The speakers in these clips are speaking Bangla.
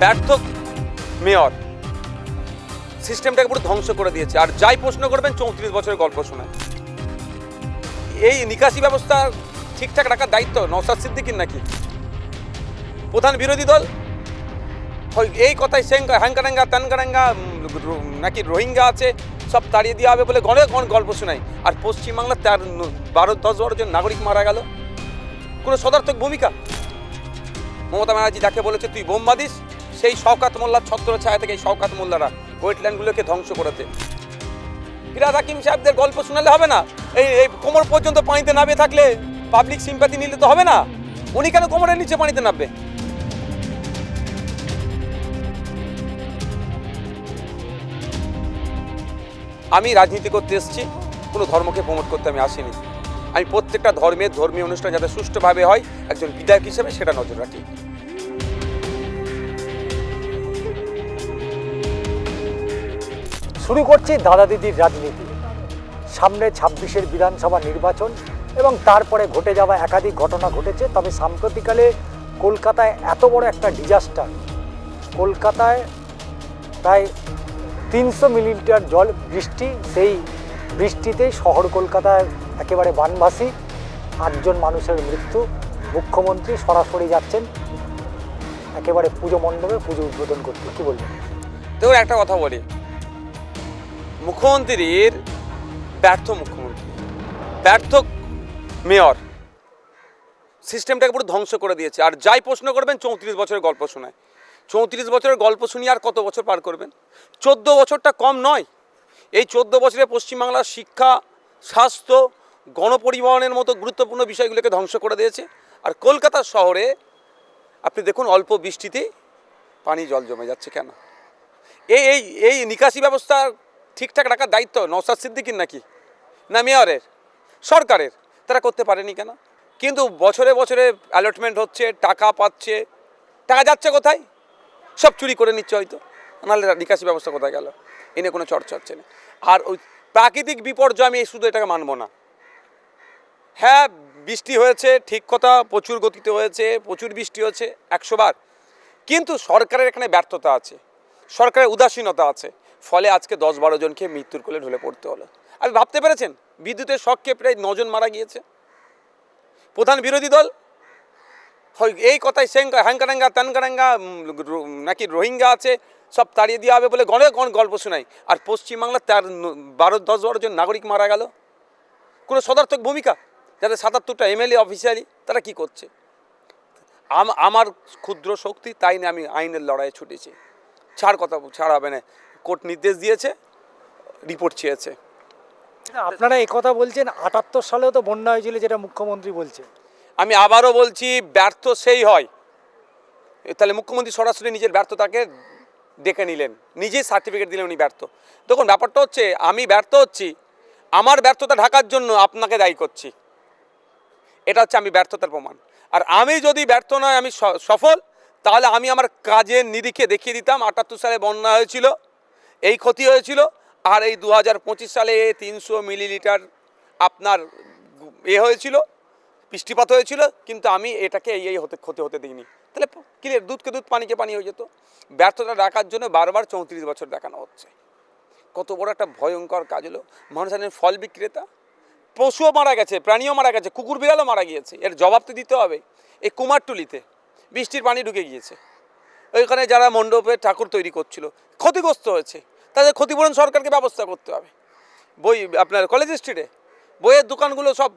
ব্যর্থ মেয়র। সিস্টেমটাকে পুরো ধ্বংস করে দিয়েছে। আর যাই প্রশ্ন করবেন, চৌত্রিশ বছরের গল্প শোনায় এই নিকাশি ব্যবস্থা ঠিকঠাক রাখার দায়িত্ব নওসাদ সিদ্দিকির নাকি? প্রধান বিরোধী দল? এই কথাই সেঙ্গা হ্যাঙ্কারাঙ্গা তানকারাঙ্গা নাকি রোহিঙ্গা আছে, সব তাড়িয়ে দেওয়া হবে বলে গণে গণ গল্প শোনাই। আর পশ্চিমবাংলার তার, বারো, দশ, বারো জন নাগরিক মারা গেল। কোনো সদার্থক ভূমিকা? মমতা ব্যানার্জি যাকে বলেছে, তুই বোম বাঁধিস সেই শওকাত মোল্লার ছত্র ছায়া থেকে এই শওকাত মোল্লারা ওয়েটল্যান্ডগুলোকে ধ্বংস করেছে। ফিরাদ হাকিম সাহেবদের গল্প শোনালে হবে না? এই এই কোমর পর্যন্ত পানিতে নামে থাকলে পাবলিক সিম্পাতি নিলে তো হবে না? উনি কেন কোমরের নিচে পানিতে নামবে? আমি রাজনীতি করতে এসেছি, কোনো ধর্মকে প্রমোট করতে আমি আসিনি। আমি প্রত্যেকটা ধর্মের ধর্মীয় অনুষ্ঠান যাতে সুষ্ঠুভাবে হয়, একজন বিধায়ক হিসেবে সেটা নজর রাখি। শুরু করছি দাদা দিদির রাজনীতি। সামনে ছাব্বিশের বিধানসভা নির্বাচন এবং তারপরে ঘটে যাওয়া একাধিক ঘটনা ঘটেছে, তবে সাম্প্রতিককালে কলকাতায় এত বড় একটা ডিজাস্টার কলকাতায় প্রায় তিনশো মিলিমিটার জল বৃষ্টি, সেই বৃষ্টিতেই শহর কলকাতায় একেবারে বানভাসী আটজন মানুষের মৃত্যু। মুখ্যমন্ত্রী সরাসরি যাচ্ছেন একেবারে পুজো মণ্ডপে পুজো উদ্বোধন করতে। কি বলবেন? দেখুন, একটা কথা বলি। মুখ্যমন্ত্রীর ব্যর্থ মুখ্যমন্ত্রী, ব্যর্থ মেয়র, সিস্টেমটাকে পুরো ধ্বংস করে দিয়েছে। আর যাই প্রশ্ন করবেন, চৌত্রিশ বছরের গল্প শোনায়। চৌত্রিশ বছরের গল্প শুনিয়ে আর কত বছর পার করবেন? চোদ্দ বছরটা কম নয়। এই চোদ্দ বছরে পশ্চিমবাংলার শিক্ষা, স্বাস্থ্য, গণপরিবহনের মতো গুরুত্বপূর্ণ বিষয়গুলোকে ধ্বংস করে দিয়েছে। আর কলকাতা শহরে আপনি দেখুন অল্প বৃষ্টিতেই পানি জল জমে যাচ্ছে কেন? এই এই এই নিকাশি ব্যবস্থা ঠিকঠাক রাখার দায়িত্ব নওসাদ সিদ্দিকির নাকি? না মেয়রের? সরকারের? তারা করতে পারেনি কেন? কিন্তু বছরে বছরে অ্যালটমেন্ট হচ্ছে, টাকা পাচ্ছে। টাকা যাচ্ছে কোথায়? সব চুরি করে নিচ্ছে হয়তো। নাহলে নিকাশি ব্যবস্থা কোথায় গেল? এ নিয়ে কোনো চর্চা হচ্ছে না। আর ওই প্রাকৃতিক বিপর্যয় আমি শুধু এটাকে মানবো না। হ্যাঁ বৃষ্টি হয়েছে, ঠিক কথা, প্রচুর গতিতে হয়েছে, প্রচুর বৃষ্টি হয়েছে একশো বার। কিন্তু সরকারের এখানে ব্যর্থতা আছে। সরকারের উদাসীনতা আছে। ফলে আজকে দশ বারো জনকে মৃত্যুর কোলে ঢলে পড়তে হলো। আপনি ভাবতে পেরেছেন? বিদ্যুতের শখকে প্রায় নজন মারা গিয়েছে। প্রধান বিরোধী দল? এই কথাই সেঙ্গা হ্যাঙ্কারাঙ্গা তানকারাঙ্গা নাকি রোহিঙ্গা আছে, সব তাড়িয়ে দেওয়া হবে বলে গণে গণ গল্প শোনাই আর পশ্চিমবাংলার তার বারো, দশ, বারো জন নাগরিক মারা গেল। কোনো সদার্থক ভূমিকা? যাদের সাতাত্তরটা এমএলএ অফিসিয়ালি তারা কি করছে? আম- আমার ক্ষুদ্র শক্তি, তাই নিয়ে আমি আইনের লড়াইয়ে ছুটেছি। ছাড় কথা, ছাড় হবে না। কোর্ট নির্দেশ দিয়েছে রিপোর্ট চেয়েছে। আপনারা এই কথা বলছেন আটাত্তর সালেও তো বন্যা হয়েছিল যেটা মুখ্যমন্ত্রী বলছে। আমি আবারও বলছি ব্যর্থ সেই হয়। তাহলে মুখ্যমন্ত্রী সরাসরি নিজের ব্যর্থতাকে ডেকে নিলেন। নিজেই সার্টিফিকেট দিলেন উনি ব্যর্থ। দেখুন ব্যাপারটা হচ্ছে আমি ব্যর্থ হচ্ছি আমার ব্যর্থতা ঢাকার জন্য আপনাকে দায়ী করছি। এটা হচ্ছে আমি ব্যর্থতার প্রমাণ। আর আমি যদি ব্যর্থ নয় আমি সফল তাহলে আমি আমার কাজের নিরিখে দেখিয়ে দিতাম আটাত্তর সালে বন্যা হয়েছিল এই ক্ষতি হয়েছিল। আর এই দু হাজার পঁচিশ সালে তিনশো মিলিলিটার আপনার এ হয়েছিল বৃষ্টিপাত হয়েছিল, কিন্তু আমি এটাকে এই এই হতে, ক্ষতি হতে দিইনি। তাহলে ক্লিয়ার দুধকে দুধ পানিকে পানি হয়ে যেত। ব্যর্থতা ডাকার জন্য বারবার চৌত্রিশ বছর দেখানো হচ্ছে। কত বড় একটা ভয়ঙ্কর কাজ হলো। মানুষ ফল বিক্রেতা। পশুও মারা গেছে, প্রাণীও মারা গেছে, কুকুর বিড়ালও মারা গিয়েছে। এর জবাব তো দিতে হবে। এই কুমারটুলিতে বৃষ্টির পানি ঢুকে গিয়েছে। ওইখানে যারা মণ্ডপে ঠাকুর তৈরি করছিল, ক্ষতিগ্রস্ত হয়েছে। তাদের ক্ষতিপূরণ সরকারকে ব্যবস্থা করতে হবে। বই, আপনার কলেজ স্ট্রিটে বইয়ের দোকানগুলো সব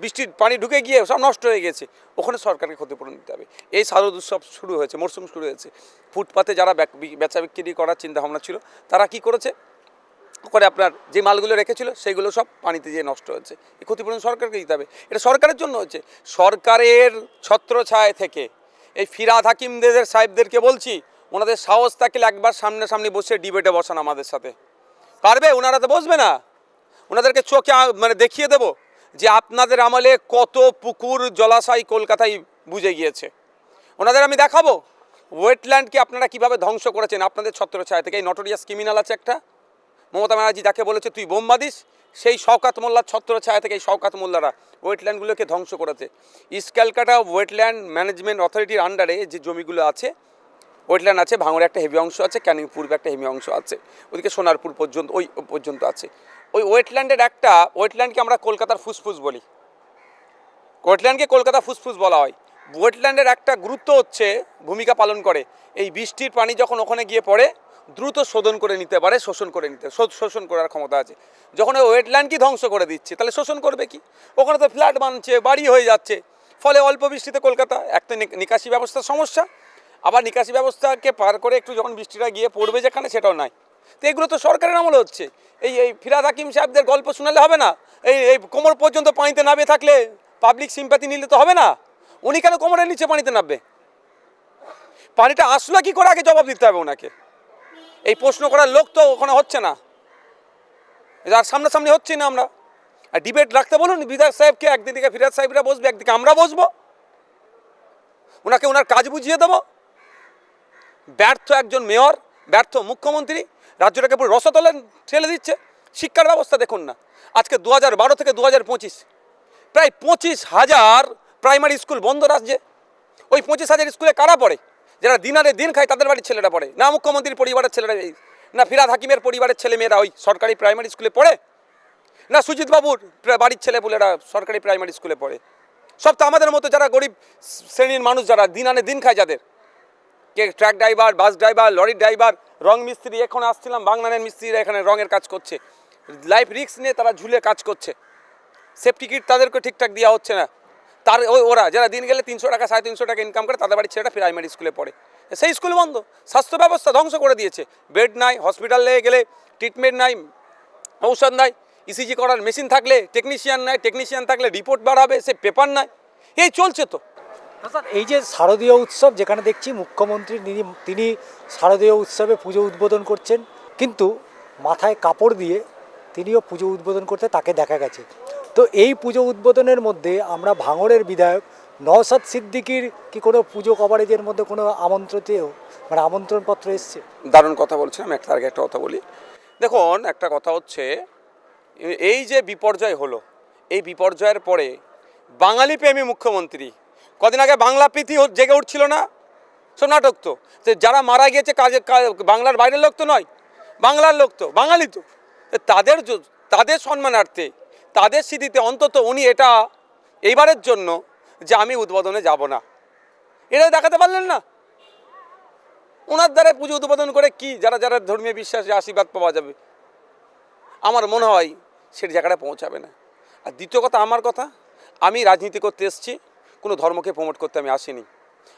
বৃষ্টির পানি ঢুকে গিয়ে সব নষ্ট হয়ে গেছে, ওখানে সরকারকে ক্ষতিপূরণ দিতে হবে। এই শারদ উৎসব শুরু হয়েছে মরশুম শুরু হয়েছে। ফুটপাতে যারা বেচা বিক্রি করার চিন্তা ভাবনা ছিল, তারা কি করেছে? করে আপনার যে মালগুলো রেখেছিল, সেগুলো সব পানিতে যেয়ে নষ্ট হয়েছে। এই ক্ষতিপূরণ সরকারকে দিতে হবে। এটা সরকারের জন্য হচ্ছে সরকারের ছত্রছায় থেকে এই ফিরাদ হাকিমদের, সাহেবদেরকে বলছি ওনাদের সাহস থাকলে একবার সামনাসামনি বসে ডিবেটে বসান আমাদের সাথে। পারবে? ওনারা তো বসবে না। ওনাদেরকে চোখে মানে দেখিয়ে দেব যে আপনাদের আমলে কত পুকুর, জলাশয় কলকাতায় বুঝে গিয়েছে। ওনাদের আমি দেখাবো। ওয়েটল্যান্ডকে আপনারা কীভাবে ধ্বংস করেছেন? আপনাদের ছত্রছায়া থেকে। এই নটোরিয়াস ক্রিমিনাল আছে একটা। মমতা ব্যানার্জি যাকে বলেছে, তুই বোম বাঁধিস? সেই শওকাত মোল্লার ছত্রছায়া থেকে এই শওকাত মোল্লারা ওয়েটল্যান্ডগুলোকে ধ্বংস করেছে। ইস্ট ক্যালকাটা ওয়েটল্যান্ড ম্যানেজমেন্ট অথরিটির আন্ডারে যে জমিগুলো আছে ওয়েটল্যান্ড আছে, ভাঙড়ে একটা হেভি অংশ আছে ক্যানিং পূর্বে একটা হেভি অংশ আছে। ওদিকে সোনারপুর পর্যন্ত, ওই পর্যন্ত আছে। ওই ওয়েটল্যান্ডের একটা ওয়েটল্যান্ডকে আমরা কলকাতার ফুসফুস বলি। ওয়েটল্যান্ডকে কলকাতা ফুসফুস বলা হয়। ওয়েটল্যান্ডের একটা গুরুত্ব হচ্ছে ভূমিকা পালন করে। এই বৃষ্টির পানি যখন ওখানে গিয়ে পড়ে, দ্রুত শোধন করে নিতে পারে, শোষণ করে নিতে শোষণ করার ক্ষমতা আছে। যখন ওই ওয়েটল্যান্ডকে ধ্বংস করে দিচ্ছে, তাহলে শোষণ করবে কি? ওখানে তো ফ্ল্যাট বানছে, বাড়ি হয়ে যাচ্ছে। ফলে অল্প বৃষ্টিতে কলকাতা, একটা নিকাশি ব্যবস্থার সমস্যা। আবার নিকাশি ব্যবস্থাকে পার করে একটু যখন বৃষ্টিটা গিয়ে পড়বে যেখানে, সেটাও নাই। তো এগুলো তো সরকারের আমলে হচ্ছে। এই এই ফিরাদ হাকিম সাহেবদের গল্প শোনালে হবে না? এই এই কোমর পর্যন্ত পানিতে নামে থাকলে পাবলিক সিম্পাতি নিলে তো হবে না? উনি কেন কোমরের নিচে পানিতে নামবে? পানিটা আসলো কি করে আগে জবাব দিতে হবে ওনাকে? এই প্রশ্ন করার লোক তো ওখানে হচ্ছে না। আর সামনাসামনি হচ্ছে না আমরা। আর ডিবেট রাখতে বলুন, বিধায়ক সাহেবকে একদিকে ফিরাদ সাহেবরা বসবে, একদিকে আমরা বসবো। ওনাকে ওনার কাজ বুঝিয়ে দেবো। ব্যর্থ একজন মেয়র, ব্যর্থ মুখ্যমন্ত্রী, রাজ্যটাকে পুরো রসতলে ঠেলে দিচ্ছে, শিক্ষার ব্যবস্থা দেখুন না। আজকে দু হাজার বারো থেকে দু হাজার পঁচিশ, প্রায় পঁচিশ হাজার প্রাইমারি স্কুল বন্ধ রাজ্যে। ওই পঁচিশ হাজার স্কুলে কারা পড়ে? যারা দিন আনে দিন খায়, তাদের বাড়ির ছেলেরা পড়ে। না মুখ্যমন্ত্রীর পরিবারের ছেলেরা না ফিরাদ হাকিমের পরিবারের ছেলে মেয়েরা ওই সরকারি প্রাইমারি স্কুলে পড়ে? না সুজিত বাবুর প্রা- বাড়ির ছেলেপুলেরা সরকারি প্রাইমারি স্কুলে পড়ে? সব তো আমাদের মতো যারা গরিব শ্রেণির মানুষ, যারা দিন আনে দিন খায় যাদের। কে ট্রাক ড্রাইভার, বাস ড্রাইভার লরির ড্রাইভার, রং মিস্ত্রি, এখন আসছিলাম বাংলানের মিস্ত্রিরা এখানে রঙের কাজ করছে। লাইফ রিস্ক নিয়ে তারা ঝুলে কাজ করছে। সেফটি কিট তাদেরকে ঠিকঠাক দেওয়া হচ্ছে না। তার ওই ওরা যারা দিন গেলে তিনশো টাকা, সাড়ে তিনশো টাকা ইনকাম করে, তাদের বাড়ির ছেলেটা প্রাইমারি স্কুলে পড়ে। সেই স্কুল বন্ধ। স্বাস্থ্য ব্যবস্থা ধ্বংস করে দিয়েছে। বেড নাই হসপিটালে গেলে ট্রিটমেন্ট নাই, ঔষধ নাই ইসিজি করার মেশিন থাকলে টেকনিশিয়ান নাই টেকনিশিয়ান থাকলে রিপোর্ট বাড়াবে সে পেপার নাই। এই চলছে তো। এই যে শারদীয় উৎসব, যেখানে দেখছি মুখ্যমন্ত্রী, তিনি তিনি শারদীয় উৎসবে পুজো উদ্বোধন করছেন, কিন্তু মাথায় কাপড় দিয়ে তিনিও পুজো উদ্বোধন করতে তাকে দেখা গেছে। তো এই পুজো উদ্বোধনের মধ্যে আমরা ভাঙড়ের বিধায়ক নওসাদ সিদ্দিকির কি কোনো পুজো কভারেজের মধ্যে কোনো আমন্ত্রণেও মানে আমন্ত্রণপত্র এসছে? দারুণ কথা বলছিলাম একটা আগে একটা কথা বলি। দেখুন, একটা কথা হচ্ছে, এই যে বিপর্যয় হলো, এই বিপর্যয়ের পরে বাঙালি প্রেমী মুখ্যমন্ত্রী কদিন আগে বাংলা প্রীতি জেগে উঠছিল না। সব নাটক তো। যারা মারা গিয়েছে কাজে বাংলার বাইরের লোক তো নয়, বাংলার লোক তো, বাঙালি তো। তাদের তাদের সম্মানার্থে, তাদের স্মৃতিতে অন্তত উনি এটা এইবারের জন্য যে আমি উদ্বোধনে যাব না। এটা দেখাতে পারলেন না। ওনার দ্বারা পুজো উদ্বোধন করে কি, যারা যারা ধর্মীয় বিশ্বাসে আশীর্বাদ পাওয়া যাবে। আমার মনে হয় সেই জায়গাটা পৌঁছাবে না। আর দ্বিতীয় কথা আমার কথা, আমি রাজনীতি করতে এসেছি। কোনো ধর্মকে প্রমোট করতে আমি আসিনি।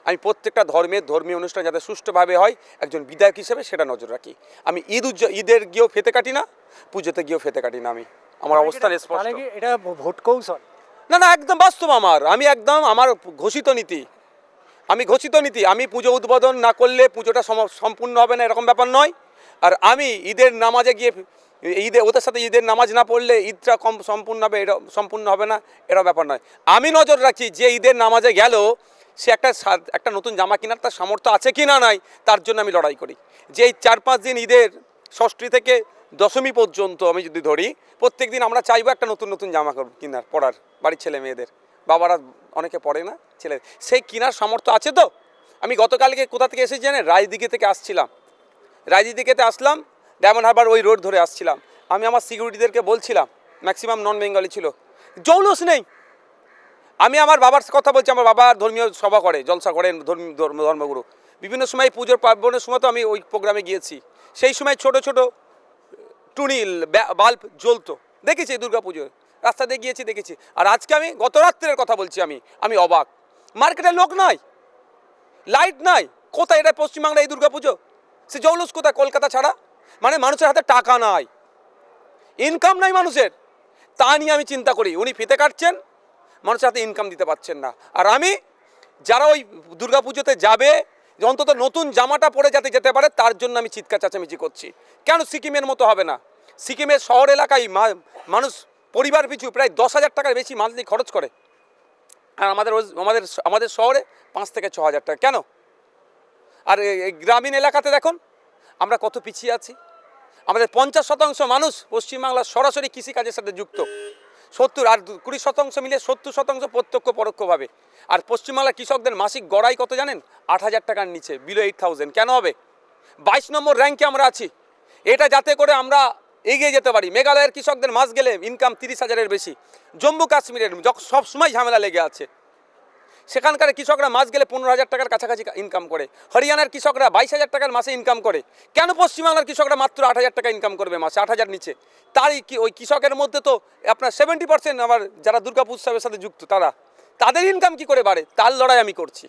আমি প্রত্যেকটা ধর্মের ধর্মীয় অনুষ্ঠান যাতে সুষ্ঠুভাবে হয় একজন বিধায়ক হিসেবে সেটা নজর রাখি। আমি ঈদ উজ্জ ঈদের গিয়েও ফেতে কাটি না পুজোতে গিয়েও ফেতে কাটি না আমি। আমার অবস্থান স্পষ্ট। এটা ভোট কৌশল। না না একদম বাস্তব আমার। আমি একদম আমার ঘোষিত নীতি। আমি ঘোষিত নীতি। আমি পুজো উদ্বোধন না করলে পুজোটা সম- সম্পূর্ণ হবে না এরকম ব্যাপার নয়। আর আমি ঈদের নামাজে গিয়ে ঈদে, ওদের সাথে ঈদের নামাজ না পড়লে ঈদটা কম সম্পূর্ণ হবে, এটা সম্পূর্ণ হবে না এরকম ব্যাপার নয়। আমি নজর রাখি যে ঈদের নামাজে গেল, সে একটা একটা নতুন জামা কেনার, তার সামর্থ্য আছে কি না নাই, তার জন্য আমি লড়াই করি। যে এই চার পাঁচ দিন ঈদের ষষ্ঠী থেকে দশমী পর্যন্ত আমি যদি ধরি, প্রত্যেক দিন আমরা চাইব একটা নতুন নতুন জামা কেনার, পরার, বাড়ির ছেলে মেয়েদের। বাবারা অনেকে পড়ে না, ছেলে, সেই কেনার সামর্থ্য আছে তো? আমি গতকালকে কোথা থেকে এসেছি জানেন? রায়দিঘি থেকে আসছিলাম। রায়দিঘিতে আসলাম, ডায়মন্ড হারবার ওই রোড ধরে আসছিলাম। আমি আমার সিকিউরিটিদেরকে বলছিলাম, ম্যাক্সিমাম নন বেঙ্গলি ছিল। জৌলুস নেই। আমি আমার বাবার কথা বলছি, আমার বাবা ধর্মীয় সভা করে, জলসা করেন ধর্মগুরু। বিভিন্ন সময় পুজোর পার্বণের সময় তো আমি ওই প্রোগ্রামে গিয়েছি। সেই সময় ছোট ছোট টুনিল বাল্ব জ্বলতো। দেখেছি দুর্গা পুজোয়। রাস্তা দিয়ে গিয়েছি, দেখেছি। আর আজকে আমি গত রাত্রের কথা বলছি আমি আমি অবাক। মার্কেটে লোক নাই। লাইট নাই। কোথায়? এটা পশ্চিমবাংলা এই দুর্গা পুজো? সে জৌলুস কোথায়? কলকাতা ছাড়া? মানে মানুষের হাতে টাকা নাই। ইনকাম নাই মানুষের। তা নিয়ে আমি চিন্তা করি। উনি ফিতে কাটছেন, মানুষের হাতে ইনকাম দিতে পারছেন না। আর আমি যারা ওই দুর্গা পুজোতে যাবে অন্তত নতুন জামাটা পরে যাতে যেতে পারে, তার জন্য আমি চিৎকার চেঁচামেচি করছি। কেন সিকিমের মতো হবে না? সিকিমের শহর এলাকায় মানুষ, পরিবার পিছু প্রায় দশ হাজার টাকার বেশি মান্থলি খরচ করে। আর আমাদের আমাদের আমাদের শহরে পাঁচ থেকে ছ হাজার টাকা। কেন? আর গ্রামীণ এলাকাতে দেখুন, আমরা কত পিছিয়ে আছি। আমাদের পঞ্চাশ শতাংশ মানুষ পশ্চিমবাংলার সরাসরি কৃষিকাজের সাথে যুক্ত। সত্তর আর কুড়ি শতাংশ মিলে সত্তর শতাংশ প্রত্যক্ষ পরোক্ষভাবে। আর পশ্চিমবাংলার কৃষকদের মাসিক গড়াই কত জানেন? আট হাজার টাকার নিচে বিলো এইট থাউজেন্ড কেন হবে? বাইশ নম্বর র্যাঙ্কে আমরা আছি। এটা যাতে করে আমরা এগিয়ে যেতে পারি। মেঘালয়ের কৃষকদের মাস গেলে ইনকাম তিরিশ হাজারের বেশি। জম্মু কাশ্মীরের সবসময় ঝামেলা লেগে আছে। সেখানকার কৃষকরা মাস গেলে পনেরো হাজার টাকার কাছাকাছি ইনকাম করে। হরিয়ানার কৃষকরা বাইশ হাজার টাকার মাসে ইনকাম করে। কেন পশ্চিমবাংলার কৃষকরা মাত্র আট হাজার টাকা ইনকাম করবে মাসে? আট হাজার নিচে। তারই ওই কৃষকের মধ্যে তো আপনার সেভেন্টি পার্সেন্ট আবার যারা দুর্গাপুর উৎসবের সাথে যুক্ত তারা। তাদের ইনকাম কি করে বাড়ে? তার লড়াই আমি করছি।